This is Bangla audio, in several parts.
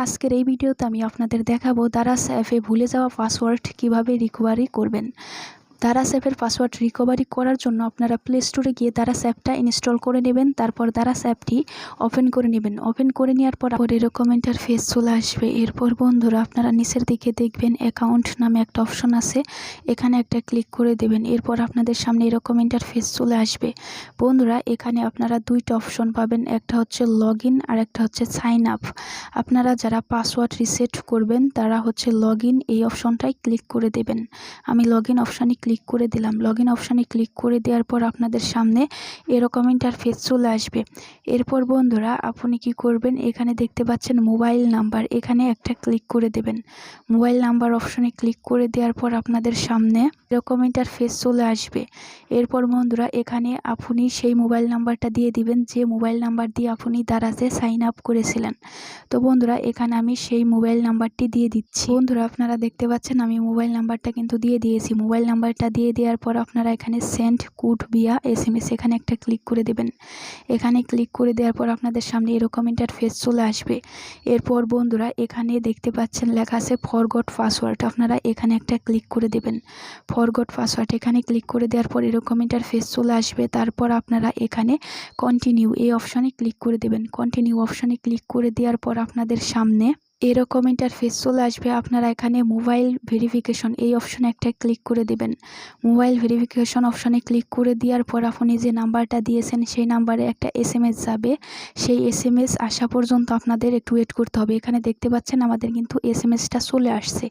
আজকের এই ভিডিওতে আমি আপনাদের দেখাবো দারাস অ্যাপে ভুলে যাওয়া পাসওয়ার্ড কীভাবে রিকোভারি করবেন। দারাস অ্যাপের পাসওয়ার্ড রিকভারি করার জন্য আপনারা প্লে স্টোরে গিয়ে দারাস অ্যাপটা ইনস্টল করে নেবেন, তারপর দারাস অ্যাপটি ওপেন করে নেবেন। ওপেন করে নেওয়ার পর পর এরকম ইন্টারফেস চলে আসবে। এরপর বন্ধুরা আপনারা নিচের দিকে দেখবেন অ্যাকাউন্ট নামে একটা অপশন আছে, এখানে একটা ক্লিক করে দেবেন। এরপর আপনাদের সামনে এরকম ইন্টারফেস চলে আসবে। বন্ধুরা, এখানে আপনারা দুইটা অপশন পাবেন, একটা হচ্ছে লগ ইন আর একটা হচ্ছে সাইন আপ আপনারা যারা পাসওয়ার্ড রিসেট করবেন, তারা হচ্ছে লগ এই অপশনটাই ক্লিক করে দেবেন। আমি লগ ইন অপশানে ক্লিক করে দিলাম। লগ ইন অপশানে ক্লিক করে দেওয়ার পর আপনাদের সামনে এরকম ইন্টারফেস চলে আসবে। এরপর বন্ধুরা, আপনি কি করবেন? এখানে দেখতে পাচ্ছেন মোবাইল নাম্বার এখানে একটা ক্লিক করে দেবেন। মোবাইল নাম্বার অপশানে ক্লিক করে দেওয়ার পর আপনাদের সামনে এরকম ইন্টারফেস চলে আসবে। এরপর বন্ধুরা, এখানে আপনি সেই মোবাইল নাম্বারটা দিয়ে দিবেন, যে মোবাইল নাম্বার দিয়ে আপনি দারাজে সাইন আপ করেছিলেন। তো বন্ধুরা, এখানে আমি সেই মোবাইল নাম্বারটি দিয়ে দিচ্ছি। বন্ধুরা, আপনারা দেখতে পাচ্ছেন আমি মোবাইল নাম্বারটা কিন্তু দিয়ে দিয়েছি। মোবাইল নাম্বারটা দিয়ে দেওয়ার পর আপনারা এখানে send code via S M S এখানে একটা ক্লিক করে দেবেন। এখানে ক্লিক করে দেওয়ার পর আপনাদের সামনে এরকম ইন্টারফেস চলে আসবে। এরপর বন্ধুরা এখানে দেখতে পাচ্ছেন লেখা আছে ফরগট পাসওয়ার্ড আপনারা এখানে একটা ক্লিক করে দেবেন। ফরগট পাসওয়ার্ড এখানে ক্লিক করে দেওয়ার পর এরকম ইন্টারফেস চলে আসবে। তারপর আপনারা এখানে কন্টিনিউ এই অপশানে ক্লিক করে দেবেন। কন্টিনিউ অপশানে ক্লিক করে দেওয়ার পর আপনাদের সামনে এরকম ইন্টারফেস চলে আসবে, আপনারা এখানে মোবাইল ভেরিফিকেশন এই অপশানে একটা ক্লিক করে দেবেন। মোবাইল ভেরিফিকেশন অপশনে ক্লিক করে দেওয়ার পর আপনি যে নাম্বারটা দিয়েছেন, সেই নাম্বারে একটা এস এম এস যাবে। সেই এস এম এস আসা পর্যন্ত আপনাদের একটু ওয়েট করতে হবে। এখানে দেখতে পাচ্ছেন আমাদের কিন্তু এস এম এসটা চলে আসছে।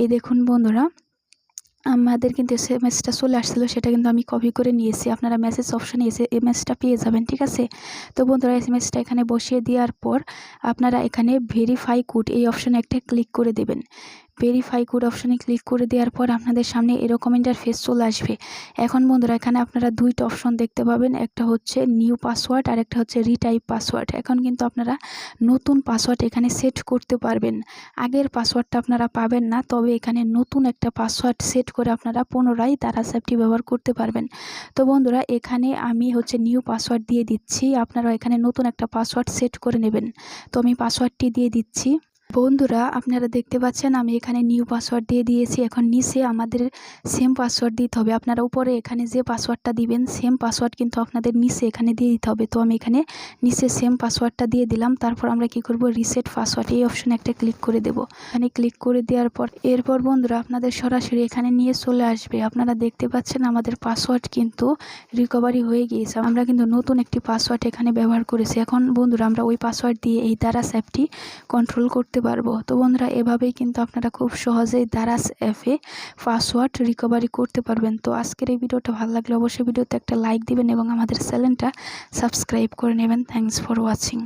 এই দেখুন বন্ধুরা আমাদের কিন্তু এস এম এসটা চলে আসছিল, সেটা কিন্তু আমি কপি করে নিয়েছি। আপনারা মেসেজ অপশানে এসে এম এসটা পেয়ে যাবেন, ঠিক আছে? তো বন্ধুরা এস এম এসটা এখানে বসিয়ে দেওয়ার পর আপনারা এখানে ভেরিফাই কোড এই অপশানে একটা ক্লিক করে দেবেন। ভেরিফাই কোড অপশানে ক্লিক করে দেওয়ার পর আপনাদের সামনে এরকম ইন্টারফেস চলে আসবে। এখন বন্ধুরা, এখানে আপনারা দুইটা অপশন দেখতে পাবেন। একটা হচ্ছে নিউ পাসওয়ার্ড আর একটা হচ্ছে রিটাইপ পাসওয়ার্ড এখন কিন্তু আপনারা নতুন পাসওয়ার্ড এখানে সেট করতে পারবেন। আগের পাসওয়ার্ডটা আপনারা পাবেন না, তবে এখানে নতুন একটা পাসওয়ার্ড সেট করে আপনারা পুনরায় দারাজ অ্যাপটি ব্যবহার করতে পারবেন। তো বন্ধুরা, এখানে আমি হচ্ছে নিউ পাসওয়ার্ড দিয়ে দিচ্ছি। আপনারা এখানে নতুন একটা পাসওয়ার্ড সেট করে নেবেন। তো আমি পাসওয়ার্ডটি দিয়ে দিচ্ছি। বন্ধুরা, আপনারা দেখতে পাচ্ছেন আমি এখানে নিউ পাসওয়ার্ড দিয়ে দিয়েছি। এখন নিচে আমাদের সেম পাসওয়ার্ড দিতে হবে। আপনারা উপরে এখানে যে পাসওয়ার্ডটা দিবেন সেম পাসওয়ার্ড কিন্তু আপনাদের নিচে এখানে দিয়ে দিতে হবে। তো আমি এখানে নিচে সেম পাসওয়ার্ডটা দিয়ে দিলাম। তারপর আমরা কি করব? রিসেট পাসওয়ার্ড এই অপশনে একটা ক্লিক করে দেব। এখানে ক্লিক করে দেওয়ার পর, এরপর বন্ধুরা, আপনাদের সরাসরি এখানে নিয়ে চলে আসবে। আপনারা দেখতে পাচ্ছেন আমাদের পাসওয়ার্ড কিন্তু রিকভারি হয়ে গিয়েছে। আমরা কিন্তু নতুন একটি পাসওয়ার্ড এখানে ব্যবহার করেছি। এখন বন্ধুরা, আমরা ওই পাসওয়ার্ড দিয়ে এই দ্বারা অ্যাপটি কন্ট্রোল করতে পারব। তো বন্ধুরা, এভাবেই কিন্তু আপনারা খুব সহজেই দারাস অ্যাপে পাসওয়ার্ড রিকভারি করতে পারবেন। তো আজকের এই ভিডিওটা ভালো লাগলে অবশ্যই ভিডিওতে একটা লাইক দিবেন এবং আমাদের চ্যানেলটা সাবস্ক্রাইব করে নেবেন। Thanks for watching